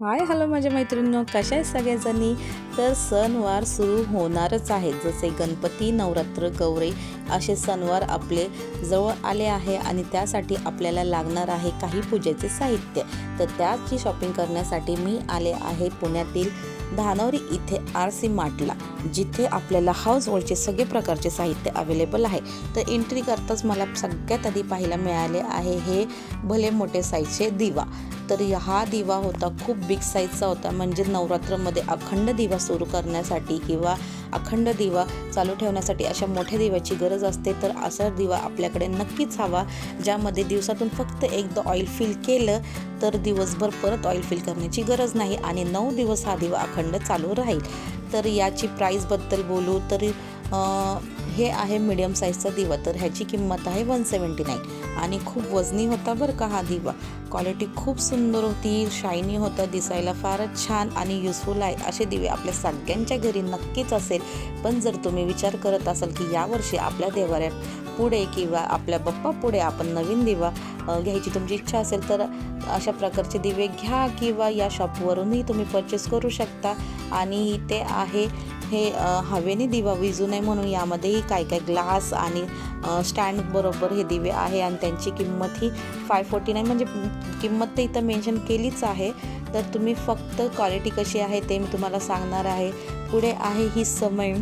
Hi hello माझ्या मैत्रिणींनो कशा आहेत सगळ्याजणी? तर सणवार सुरू होणारच आहेत जसे गणपती नवरात्र गौरी असे सणवार आपले जवळ आले आहे आणि त्यासाठी आपल्याला लागणार आहे काही पूजेचे साहित्य. तर त्याची शॉपिंग करण्यासाठी मी आले आहे पुण्यातील धानोरी इथे आर सी मार्टला जिथे आपल्याला हाऊस होल्डचे सगळे प्रकारचे साहित्य अवेलेबल आहे. तर एंट्री करताच मला सगळ्यात आधी पाहायला मिळाले आहे हे भले मोठे साईजचे दिवा. तर हा दिवा होता खूप बिग साईजचा होता. म्हणजे नवरात्रमध्ये अखंड दिवा सुरू करण्यासाठी किंवा अखंड दिवा चालू ठेवण्यासाठी अशा मोठ्या दिव्याची गरज असते तर असा दिवा आपल्याकडे नक्कीच हवा. ज्यामध्ये दिवसातून फक्त एकदा ऑइल फिल केलं तर दिवसभर परत ऑइल फिल करण्याची गरज नाही. आणि नऊ दिवस हा दिवा अखंड चालू राहील. तर याची प्राईसबद्दल बोलू तर हे आहे मीडियम साईजचा दिवा. तर ह्याची किंमत आहे वन सेवन्टी नाईन आणि खूप वजनी होता बरं का हा दिवा. क्वालिटी खूप सुंदर होती शायनी होता दिसायला फारच छान आणि युजफुल आहे. असे दिवे आपल्या सगळ्यांच्या घरी नक्कीच असेल. पण जर तुम्ही विचार करत असाल की यावर्षी आपल्या देवाऱ्यात पुढे किंवा आपल्या बाप्पा पुढे आपण नवीन दिवा घ्यायची तुमची इच्छा असेल तर अशा प्रकारचे दिवे घ्या किंवा या शॉपवरूनही तुम्ही परचेस करू शकता. आणि ते आहे हे हवेने दिवा विजू नये म्हणून यामध्येही काय काय ग्लास आणि स्टँड बरोबर हे दिवे आहे आणि त्यांची किंमत ही फाय फोर्टी नाईन म्हणजे किंमत तर इथं मेन्शन केलीच आहे. तर तुम्ही फक्त क्वालिटी कशी आहे ते मी तुम्हाला सांगणार आहे. पुढे आहे ही समय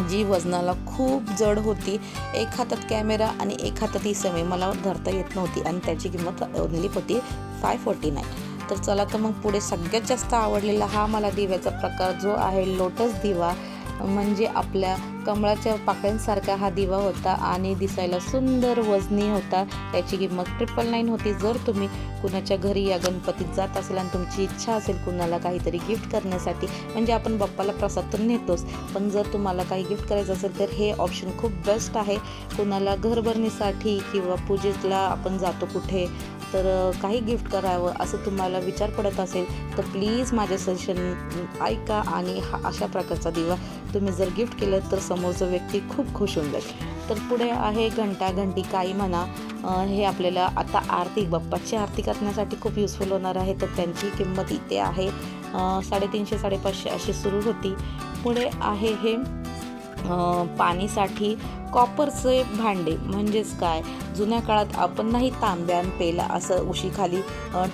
जी वजनाला खूप जड होती. एक हातात कॅमेरा आणि एक हातात ही समय मला धरता येत नव्हती आणि त्याची किंमत ओनली होती फाय फोर्टी नाईन तर चला तर मग पुढे सगळ्यात जास्त आवडलेला हा मला दिव्याचा प्रकार जो आहे लोटस दिवा. म्हणजे आपल्या कमळाच्या पाकळ्यांसारखा हा दिवा होता आणि दिसायला सुंदर वजनी होता. त्याची किंमत ट्रिपल नाईन होती. जर तुम्ही कुणाच्या घरी या गणपतीत जात असाल आणि तुमची इच्छा असेल कुणाला काहीतरी गिफ्ट करण्यासाठी म्हणजे आपण बाप्पाला प्रसाद तर नेतोच पण जर तुम्हाला काही गिफ्ट करायचं असेल तर हे ऑप्शन खूप बेस्ट आहे. कुणाला घरभरणीसाठी किंवा पूजेला आपण जातो कुठे तर काही गिफ्ट करावं असं तुम्हाला विचार पडत असेल तर प्लीज माझे सजेशन ऐका आणि हा अशा प्रकारचा दिवा तुम्ही जर गिफ्ट केलं तर समोरचा व्यक्ती खूप खुश होऊन जाईल. तर पुढे आहे घंटा घंटी काही म्हणा. हे आपल्याला आता आरती बाप्पाची आरती करण्यासाठी खूप युजफुल होणार आहे. तर त्यांची किंमत इथे आहे. साडेतीनशे साडेपाचशे अशी सुरू होती. पुढे आहे हे पाणीसाठी कॉपरचे भांडे म्हणजेच काय? जुन्या काळात आपण नाही तांब्यान पेला असं उशीखाली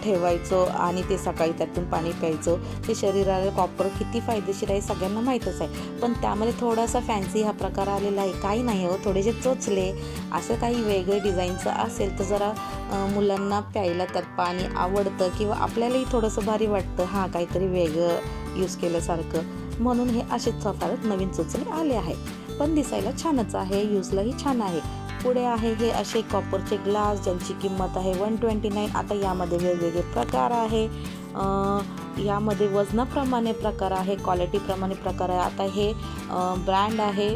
ठेवायचो आणि ते सकाळी त्यातून पाणी प्यायचो. ते शरीराला कॉपर किती फायदेशीर आहे सगळ्यांना माहीतच आहे. पण त्यामध्ये थोडासा फॅन्सी हा प्रकार आलेला आहे. काही नाही हो थोडेसे चोचले. असं काही वेगळे डिझाईनचं असेल तर जरा मुलांना प्यायला त्यात पाणी आवडतं किंवा आपल्यालाही थोडंसं भारी वाटतं. हां काहीतरी वेगळं यूज केल्यासारखं. म्हणून हे असेच फारच नवीन चोचले आले आहे. पण दिसायला छानच आहे यूजलाही छान आहे. पुढे आहे हे असे कॉपरचे ग्लास ज्यांची किंमत आहे वन ट्वेंटी नाईन आता यामध्ये वेगवेगळे प्रकार आहे. यामध्ये वजनाप्रमाणे प्रकार आहे क्वालिटीप्रमाणे प्रकार आहे. आता हे ब्रँड आहे.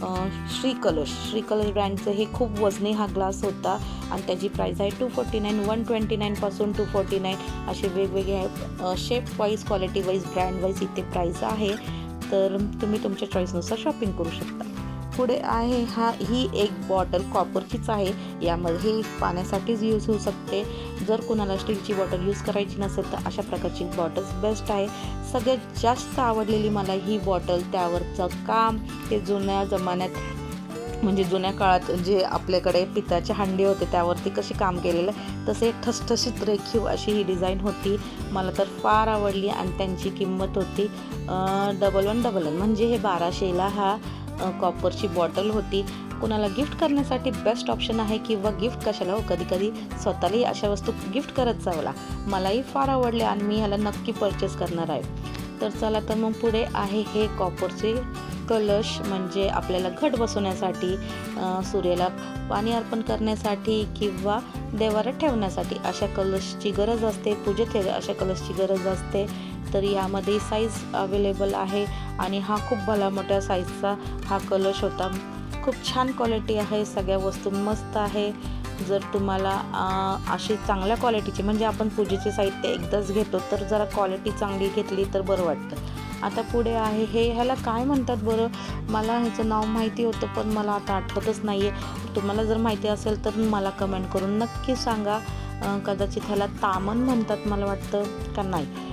श्रीकलश. श्रीकलश ब्रँडचं हे खूप वजनी हा ग्लास होता आणि त्याची प्राईस आहे two forty nine one twenty नाईनपासून two forty nine असे वेगवेगळे shape wise quality wise brand wise इथे प्राईस आहे. तर तुम्ही तुमच्या चॉईसनुसार शॉपिंग करू शकता. पुढे आहे. हा ही एक बॉटल कॉपरचीच आहे. यामध्ये हे पाण्यासाठीच यूज होऊ शकते. जर कुणाला स्टीलची बॉटल यूज करायची नसेल तर अशा प्रकारची बॉटल्स बेस्ट आहे. सगळ्यात जास्त आवडलेली मला ही बॉटल त्यावरचं काम. ते जुन्या जमान्यात म्हणजे जुन्या काळात जे आपल्याकडे पिताचे हांडे होते त्यावरती कसे काम केलेलं तसे ठसठशीत रेखीव अशी ही डिझाईन होती. मला तर फार आवडली आणि त्यांची किंमत होती डबल वन डबल वन म्हणजे हे बाराशेला हा कॉपरची बॉटल होती. कुणाला गिफ्ट करण्यासाठी बेस्ट ऑप्शन आहे किंवा गिफ्ट कशाला हो? कधी कधी स्वतःलाही अशा वस्तू गिफ्ट करत जावला मलाही फार आवडले आणि मी ह्याला नक्की परचेस करणार आहे. तर चला तर मग पुढे आहे हे कॉपरचे कलश म्हणजे आपल्याला घट बसवण्यासाठी सूर्याला पाणी अर्पण करण्यासाठी किंवा देवाला ठेवण्यासाठी अशा कलशची गरज असते पूजेत अशा कलशची गरज असते. तर यामध्ये साईज अवेलेबल आहे आणि हा खूप भला मोठ्या साईजचा हा कलश होता. खूप छान क्वालिटी आहे सगळ्या वस्तू मस्त आहे. जर तुम्हाला अशी चांगल्या क्वालिटीची म्हणजे आपण पूजेचे साहित्य एकदाच घेतो तर जरा क्वालिटी चांगली घेतली तर बरं वाटतं. आता पुढे आहे हे ह्याला काय म्हणतात बरं? मला ह्याचं नाव माहिती होतं पण मला आता आठवतच नाही आहे तुम्हाला जर माहिती असेल तर मला कमेंट करून नक्की सांगा. कदाचित ह्याला तामन म्हणतात मला वाटतं का नाही?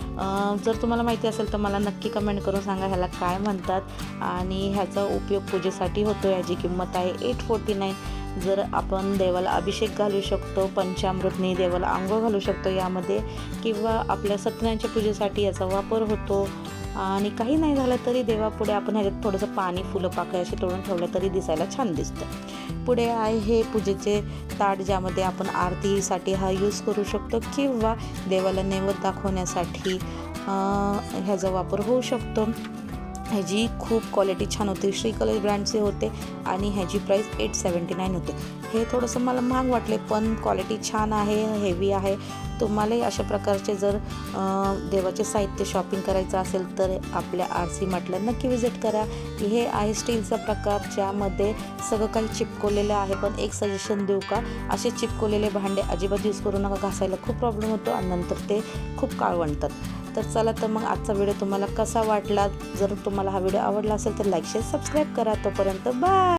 जर तुम्हाला माहिती असेल तर मला नक्की कमेंट करून सांगा ह्याला काय म्हणतात. आणि ह्याचा उपयोग पूजेसाठी होतो याची किंमत आहे एट फोर्टी नाईन जर आपण देवाला अभिषेक घालू शकतो पंचामृतनी देवाला आंघोळ घालू शकतो यामध्ये किंवा आपल्या सत्यनारायणच्या पूजेसाठी याचा वापर होतो आणि काही नाही झालं तरी देवापुढे आपण ह्याच्यात थोडंसं पाणी फुलं पाकळ्या असे तोडून ठेवलं तरी दिसायला छान दिसतं. पुढे आहे हे पूजेचे ताट ज्यामध्ये आपण आरतीसाठी हा यूज करू शकतो किंवा देवाला नैवेद्य दाखवण्यासाठी ह्याचा वापर होऊ शकतो. ह्याची खूप क्वालिटी छान होती. श्री कलर ब्रँडचे होते आणि ह्याची प्राईस एट सेवन्टी नाईन होते. हे थोडंसं मला महाग वाटले पण क्वालिटी छान आहे हेवी आहे. तुम्हालाही अशा प्रकारचे जर देवाचे साहित्य शॉपिंग करायचं असेल तर आपल्या आर सी माटला नक्की विजिट करा. हे आहे स्टीलचा प्रकार ज्यामध्ये सगळं काही चिपकवलेलं आहे. पण एक सजेशन देऊ का? असे चिपकवलेले भांडे अजिबात यूज करू नका. घासायला खूप प्रॉब्लेम होतो आणि नंतर ते खूप काळवणतात तर चला तर मग आजचा व्हिडिओ तुम्हाला कसा वाटला? जर तुम्हाला हा व्हिडिओ आवडला असेल तर लाईक शेअर सबस्क्राईब करा. तोपर्यंत बाय